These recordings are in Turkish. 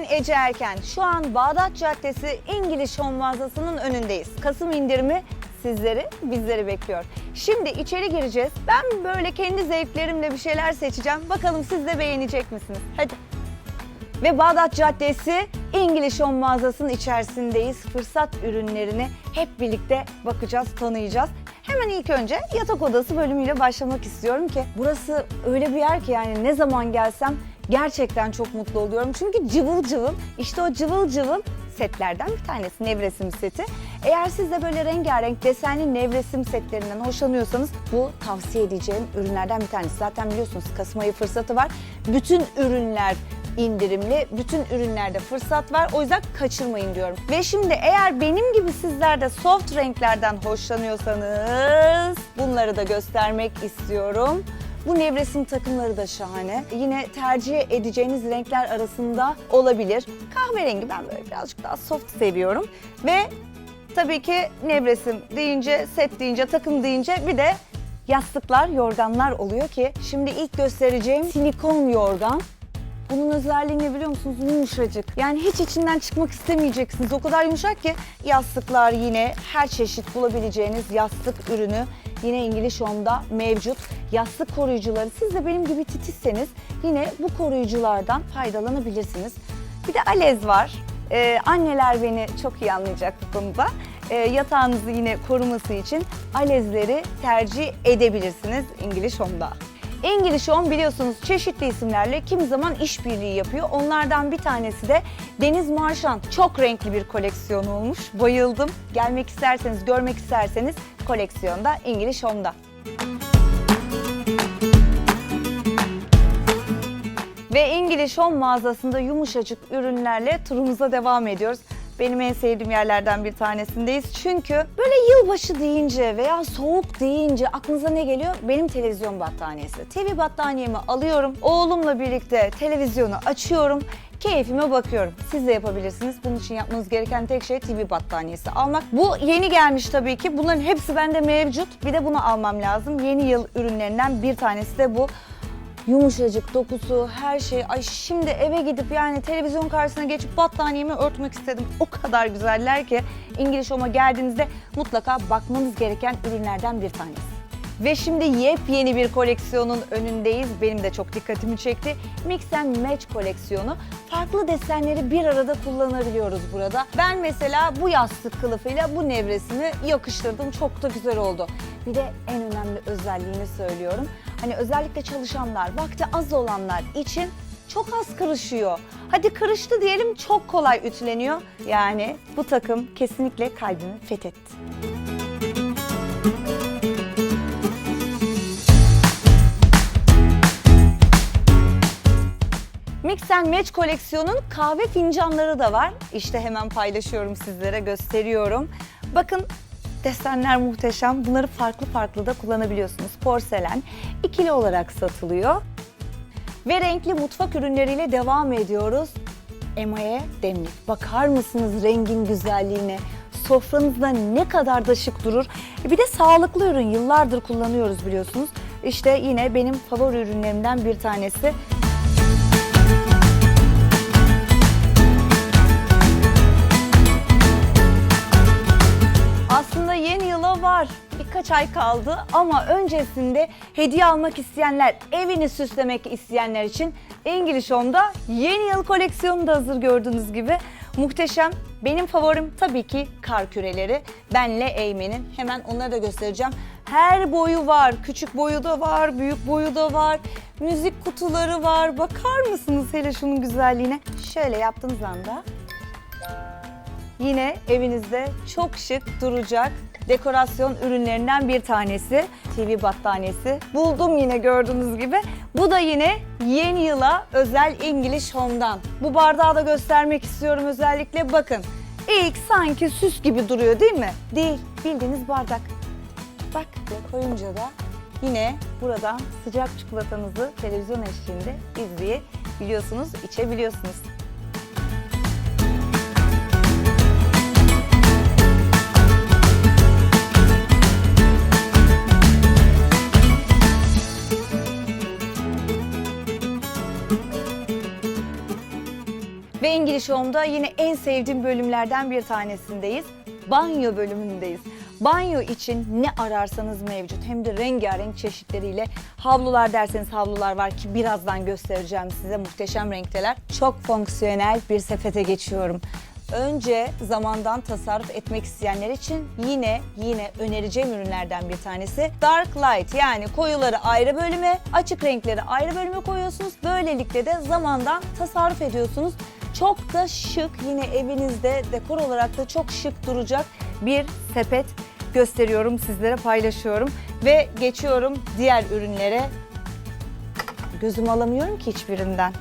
Ben Ece Erken. Şu an Bağdat Caddesi İngiliz Home mağazasının önündeyiz. Kasım indirimi sizleri, bizleri bekliyor. Şimdi içeri gireceğiz. Ben böyle kendi zevklerimle bir şeyler seçeceğim. Bakalım siz de beğenecek misiniz? Hadi. Ve Bağdat Caddesi İngiliz Home mağazasının içerisindeyiz. Fırsat ürünlerini hep birlikte bakacağız, tanıyacağız. Hemen ilk önce yatak odası bölümüyle başlamak istiyorum ki burası öyle bir yer ki yani ne zaman gelsem gerçekten çok mutlu oluyorum. Çünkü cıvıl cıvıl, işte o cıvıl cıvıl setlerden bir tanesi nevresim seti. Eğer siz de böyle rengarenk desenli nevresim setlerinden hoşlanıyorsanız bu tavsiye edeceğim ürünlerden bir tanesi. Zaten biliyorsunuz Kasım ayı fırsatı var. Bütün ürünler indirimli. Bütün ürünlerde fırsat var. O yüzden kaçırmayın diyorum. Ve şimdi eğer benim gibi sizler de soft renklerden hoşlanıyorsanız bunları da göstermek istiyorum. Bu nevresim takımları da şahane. Yine tercih edeceğiniz renkler arasında olabilir. Kahverengi ben böyle birazcık daha soft seviyorum. Ve tabii ki nevresim deyince, set deyince, takım deyince bir de yastıklar, yorganlar oluyor ki şimdi ilk göstereceğim silikon yorgan. Bunun özelliğini biliyor musunuz? Yumuşacık. Yani hiç içinden çıkmak istemeyeceksiniz. O kadar yumuşak ki yastıklar yine her çeşit bulabileceğiniz yastık ürünü yine İngiliz Home'da mevcut. Yastık koruyucuları siz de benim gibi titizseniz yine bu koruyuculardan faydalanabilirsiniz. Bir de alez var. Ee, anneler beni çok iyi anlayacak bu konuda. Ee, yatağınızı yine koruması için alezleri tercih edebilirsiniz İngiliz Home'da. İngiliz Home biliyorsunuz çeşitli isimlerle kimi zaman işbirliği yapıyor. Onlardan bir tanesi de Deniz Marşan. Çok renkli bir koleksiyon olmuş. Bayıldım. Gelmek isterseniz, görmek isterseniz koleksiyonda İngiliz Home'da. Ve İngiliz Home mağazasında yumuşacık ürünlerle turumuza devam ediyoruz. Benim en sevdiğim yerlerden bir tanesindeyiz. Çünkü böyle yılbaşı deyince veya soğuk deyince aklınıza ne geliyor? Benim televizyon battaniyesi. TV battaniyemi alıyorum. Oğlumla birlikte televizyonu açıyorum. Keyfime bakıyorum. Siz de yapabilirsiniz. Bunun için yapmanız gereken tek şey TV battaniyesi almak. Bu yeni gelmiş tabii ki. Bunların hepsi bende mevcut. Bir de bunu almam lazım. Yeni yıl ürünlerinden bir tanesi de bu yumuşacık dokusu, her şey. Ay şimdi eve gidip yani televizyon karşısına geçip battaniyemi örtmek istedim. O kadar güzeller ki İngiliz Home'a geldiğinizde mutlaka bakmanız gereken ürünlerden bir tanesi. Ve şimdi yepyeni bir koleksiyonun önündeyiz. Benim de çok dikkatimi çekti. Mix and Match koleksiyonu. Farklı desenleri bir arada kullanabiliyoruz burada. Ben mesela bu yastık kılıfıyla bu nevresimi yakıştırdım. Çok da güzel oldu. Bir de en önemli özelliğini söylüyorum. Hani özellikle çalışanlar, vakti az olanlar için çok az kırışıyor. Hadi kırıştı diyelim çok kolay ütüleniyor. Yani bu takım kesinlikle kalbimi fethetti. Mix and Match koleksiyonun kahve fincanları da var. İşte hemen paylaşıyorum sizlere, gösteriyorum. Bakın desenler muhteşem. Bunları farklı farklı da kullanabiliyorsunuz. Porselen ikili olarak satılıyor. Ve renkli mutfak ürünleriyle devam ediyoruz. Emaye demlik. Bakar mısınız rengin güzelliğine? Sofranızda ne kadar da şık durur. Bir de sağlıklı ürün yıllardır kullanıyoruz biliyorsunuz. İşte yine benim favori ürünlerimden bir tanesi. Ay kaldı ama öncesinde hediye almak isteyenler, evini süslemek isteyenler için İngiliz Home'da yeni yıl koleksiyonu da hazır gördüğünüz gibi. Muhteşem. Benim favorim tabii ki kar küreleri. Benle Eymen'in. Hemen onları da göstereceğim. Her boyu var. Küçük boyu da var, büyük boyu da var. Müzik kutuları var. Bakar mısınız hele şunun güzelliğine? Şöyle yaptığınız anda Yine evinizde çok şık duracak dekorasyon ürünlerinden bir tanesi. TV battaniyesi. Buldum yine gördüğünüz gibi. Bu da yine yeni yıla özel İngiliz Home'dan. Bu bardağı da göstermek istiyorum özellikle. Bakın ilk sanki süs gibi duruyor değil mi? Değil. Bildiğiniz bardak. Bak koyunca da yine buradan sıcak çikolatanızı televizyon eşliğinde izleyebiliyorsunuz, içebiliyorsunuz. Ve İngiliz Home'da yine en sevdiğim bölümlerden bir tanesindeyiz. Banyo bölümündeyiz. Banyo için ne ararsanız mevcut. Hem de rengarenk çeşitleriyle. Havlular derseniz havlular var ki birazdan göstereceğim size. Muhteşem renkteler. Çok fonksiyonel bir sepete geçiyorum. Önce zamandan tasarruf etmek isteyenler için yine yine önereceğim ürünlerden bir tanesi Dark Light yani koyuları ayrı bölüme, açık renkleri ayrı bölüme koyuyorsunuz. Böylelikle de zamandan tasarruf ediyorsunuz. Çok da şık yine evinizde dekor olarak da çok şık duracak bir sepet gösteriyorum sizlere paylaşıyorum ve geçiyorum diğer ürünlere. Gözümü alamıyorum ki hiçbirinden.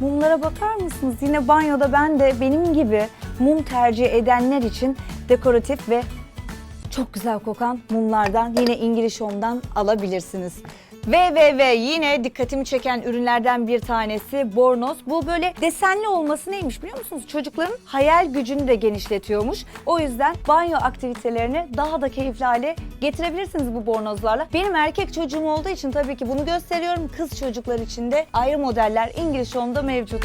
Mumlara bakar mısınız? Yine banyoda ben de benim gibi mum tercih edenler için dekoratif ve çok güzel kokan mumlardan yine İngiliz Home'dan alabilirsiniz. Ve ve ve yine dikkatimi çeken ürünlerden bir tanesi bornoz. Bu böyle desenli olması neymiş biliyor musunuz? Çocukların hayal gücünü de genişletiyormuş. O yüzden banyo aktivitelerini daha da keyifli hale getirebilirsiniz bu bornozlarla. Benim erkek çocuğum olduğu için tabii ki bunu gösteriyorum. Kız çocuklar için de ayrı modeller İngiliz Home'da mevcut.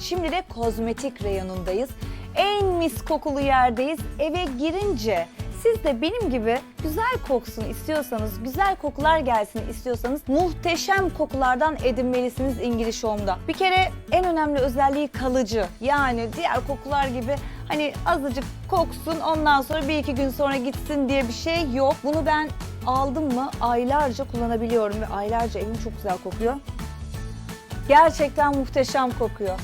Şimdi de kozmetik reyonundayız. En mis kokulu yerdeyiz. Eve girince siz de benim gibi güzel koksun istiyorsanız, güzel kokular gelsin istiyorsanız muhteşem kokulardan edinmelisiniz İngiliz Home'da. Bir kere en önemli özelliği kalıcı. Yani diğer kokular gibi hani azıcık koksun ondan sonra bir iki gün sonra gitsin diye bir şey yok. Bunu ben aldım mı aylarca kullanabiliyorum ve aylarca evim çok güzel kokuyor. Gerçekten muhteşem kokuyor.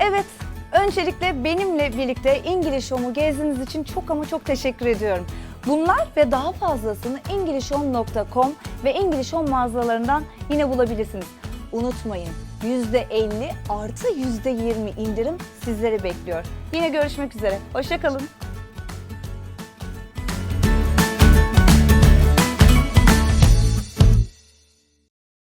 Evet, öncelikle benimle birlikte İngiliz Home'u gezdiğiniz için çok ama çok teşekkür ediyorum. Bunlar ve daha fazlasını EnglishHome.com ve English Home mağazalarından yine bulabilirsiniz. Unutmayın %50 artı %20 indirim sizleri bekliyor. Yine görüşmek üzere. Hoşçakalın.